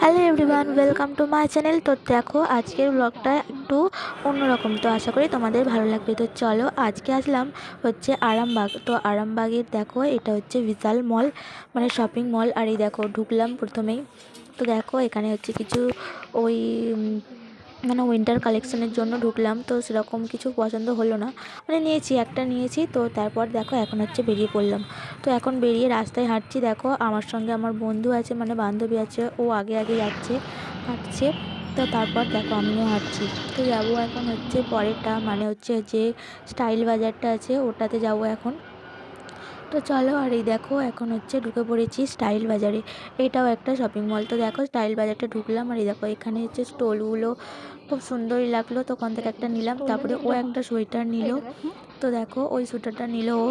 Hello everyone welcome to my channel তো দেখো, আজকের ব্লগটা একটু অন্যরকম। তো আশা করি তোমাদের ভালো লাগবে। তো চলো, আজকে আসলাম হচ্ছে আরামবাগ। তো আরামবাগের দেখো, এটা হচ্ছে বিশাল মল মানে শপিং মল আর এই দেখো, ঢুকলাম প্রথমেই। তো দেখো, এখানে হচ্ছে কিছু ওই মানে উইন্টার কালেকশনের জন্য ঢুকলাম, তো সেরকম কিছু পছন্দ হলো না। মানে নিয়েছি, একটা নিয়েছি, তো তারপর দেখো এখন হচ্ছে বেরিয়ে পড়লাম। তো এখন বেরিয়ে রাস্তায় হাঁটছি, দেখো আমার সঙ্গে আমার বন্ধু আছে মানে বান্ধবী আছে, ও আগে আগে যাচ্ছে হাঁটছে তো তারপর দেখো আমিও হাঁটছি। তো যাব এখন হচ্ছে পরেরটা মানে হচ্ছে যে স্টাইল বাজারটা আছে, ওটাতে যাব এখন। তো চলো আর এই দেখো, এখন হচ্ছে ঢুকে পড়েছি স্টাইল বাজারে। এটাও একটা শপিং মল তো দেখো, স্টাইল বাজারটা ঢুকলাম আর এই দেখো, এখানে হচ্ছে স্টোলগুলো খুব সুন্দরই লাগল। তো ওখান থেকে একটা নিলাম, তারপরে ও একটা সোয়েটার নিল। তো দেখো, ওই সোয়েটারটা নিল ও।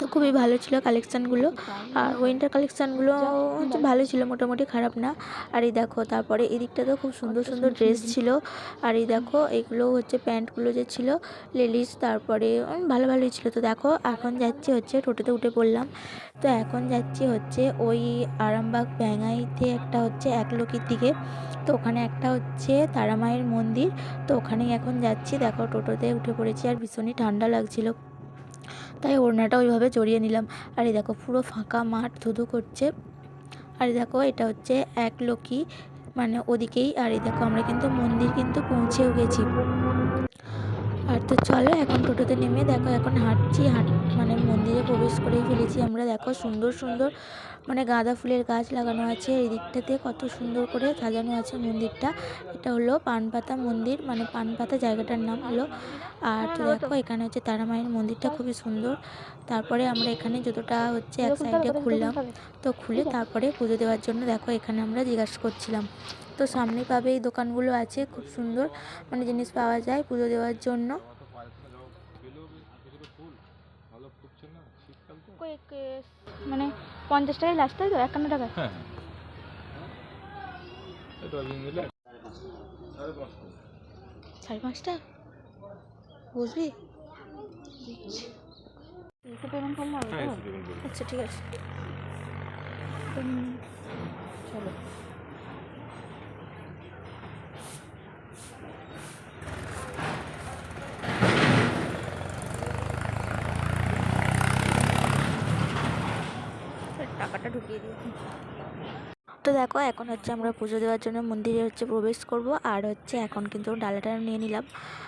তো খুবই ভালো ছিল কালেকশানগুলো আর উইন্টার কালেকশানগুলো হচ্ছে ভালো ছিল, মোটামুটি খারাপ না। আর এই দেখো, তারপরে এদিকটাতেও খুব সুন্দর সুন্দর ড্রেস ছিল। আর এই দেখো, এগুলো হচ্ছে প্যান্টগুলো যে ছিল লেডিস তারপরে ভালো ভালোই ছিল। তো দেখো, এখন যাচ্ছি হচ্ছে টোটোতে উঠে পড়লাম। তো এখন যাচ্ছি হচ্ছে ওই আরামবাগ ব্যাঙাইতে একটা হচ্ছে একলোকির দিকে। তো ওখানে একটা হচ্ছে তারামায়ের মন্দির। তো ওখানেই এখন যাচ্ছি। দেখো, টোটোতে উঠে পড়েছি আর ভীষণই ঠান্ডা লাগছিল। তাই ওড়নাটা ওইভাবে জড়িয়ে নিলাম। আর এই দেখো, পুরো ফাঁকা মাঠ ধুধু করছে। আর দেখো, এটা হচ্ছে এক লোকই মানে ওদিকেই, আর এই দেখো, আমরা কিন্তু মন্দির কিন্তু পৌঁছেও গেছি। আর তো চলো এখন টোটোতে নেমে দেখো এখন হাঁটছি হাঁট মানে মন্দিরে প্রবেশ করেই ফেলেছি আমরা। দেখো সুন্দর সুন্দর মানে গাঁদা ফুলের গাছ লাগানো আছে এই দিকটাতে কত সুন্দর করে সাজানো আছে মন্দিরটা। এটা হলো পানপাতা মন্দির মানে পানপাতা জায়গাটার নাম হলো। আর তো দেখো এখানে হচ্ছে তারা মায়ের মন্দিরটা খুবই সুন্দর। তারপরে আমরা এখানে যতটা হচ্ছে এক সাইডে খুললাম তো খুলে তারপরে পুজো দেওয়ার জন্য দেখো এখানে আমরা জিজ্ঞাসা করছিলাম। তো সামনে পাবে এই দোকানগুলো আছে খুব সুন্দর মানে জিনিস পাওয়া যায় পুজো দেওয়ার জন্য। মানে পঞ্চাশ টাকায় লাস্ট তাই তো? একান্ন টাকা হ্যাঁ সাড়ে পাঁচটা? হ্যাঁ। আচ্ছা ঠিক আছে। চলো। ঢুকিয়ে দিই তো দেখো এখন হচ্ছে আমরা পুজো দেওয়ার জন্য মন্দিরে হচ্ছে প্রবেশ করব আর হচ্ছে এখন কিন্তু ডালাটা নিয়ে নিলাম।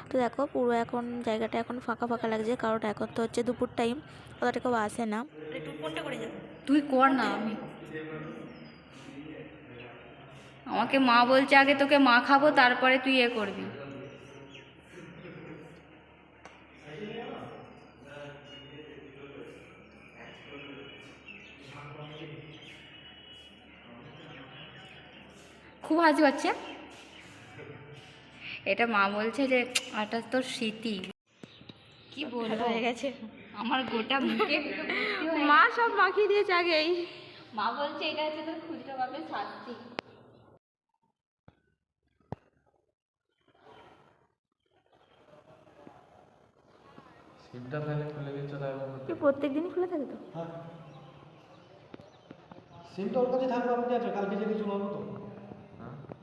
তো দেখো পুরো এখন জায়গাটা এখন ফাঁকা ফাঁকা লাগছে কারণ এখন তো হচ্ছে দুপুর টাইম অতটা কেউ আসে না। তুই কর না আমি। আমাকে মা বলছে আগে তোকে মা খাব তারপরে তুই এ করবি। খুব হাসি হচ্ছে এটা মা বলছে যে এটা তোর স্মৃতি। কি বলব? হয়ে গেছে। আমার গোটা মুখে মা সব মাখিয়ে দিয়েছে আগেই। মা বলছে এটা হচ্ছে তোর খুচরো বাপের শাস্তি। সিটটা তাহলে খুলে দিচ্ছ তাই প্রত্যেক দিনই খোলা থাকে তো? সিমটা ওর কাছে থাকবে আপনি আছে কালকে যদি চলে তো।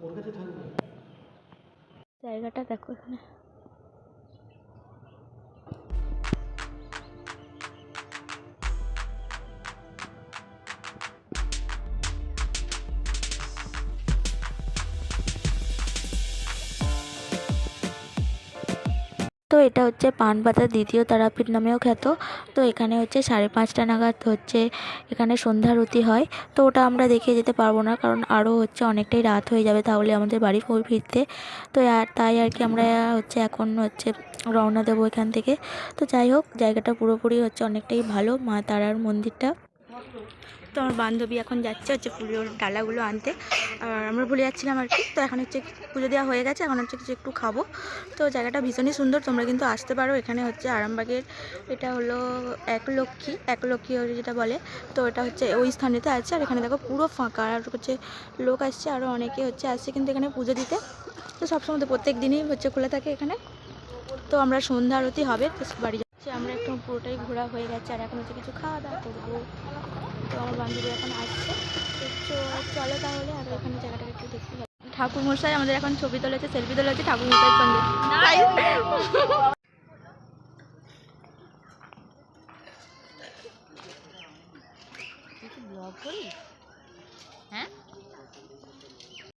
ওর কাছে থাকবে? জায়গাটা দেখো এখানে। তো এটা হচ্ছে পান পাতা দ্বিতীয় তারাপীঠ নামেও খ্যাত। তো এখানে হচ্ছে সাড়ে পাঁচটা নাগাদ হচ্ছে এখানে সন্ধ্যারতি হয়। তো ওটা আমরা দেখে যেতে পারব না কারণ আরও হচ্ছে অনেকটাই রাত হয়ে যাবে তাহলে আমাদের বাড়ি ফির- ফিরতে। তো তাই আর কি আমরা হচ্ছে এখন হচ্ছে রওনা দেবো এখান থেকে। তো যাই হোক, জায়গাটা পুরোপুরি হচ্ছে অনেকটাই ভালো মা তারার মন্দিরটা। তো আমার বান্ধবী এখন যাচ্ছে হচ্ছে পুজোর ডালাগুলো আনতে। আর আমরা ভুলে যাচ্ছিলাম আর কি। তো এখন হচ্ছে পুজো দেওয়া হয়ে গেছে। এখন হচ্ছে কিছু একটু খাব। তো জায়গাটা ভীষণই সুন্দর। তোমরা কিন্তু আসতে পারো এখানে হচ্ছে আরামবাগের। এটা হলো এক লক্ষ্মী। এক লক্ষ্মী যেটা বলে। তো এটা হচ্ছে ওই স্থানেতে আছে। আর এখানে দেখো পুরো ফাঁকা। আর হচ্ছে লোক আসছে। আরও অনেকে হচ্ছে আসছে কিন্তু এখানে পুজো দিতে। তো সবসময় তো প্রত্যেক দিনই হচ্ছে খোলা থাকে এখানে। তো আমরা সন্ধ্যা আরতি হবে। তো বাড়ি যাচ্ছি। আমরা একটু পুরোটাই ঘোরা হয়ে গেছে। আর এখন হচ্ছে কিছু খাওয়া দাওয়া করব। বান্ধবী এখন আসছে। চলো তাহলে আর ওখানে জায়গাটা একটু দেখতে ঠাকুর মশাই আমাদের এখন ছবি তুলেছে সেলফি তুলেছে ঠাকুর মশাই সঙ্গে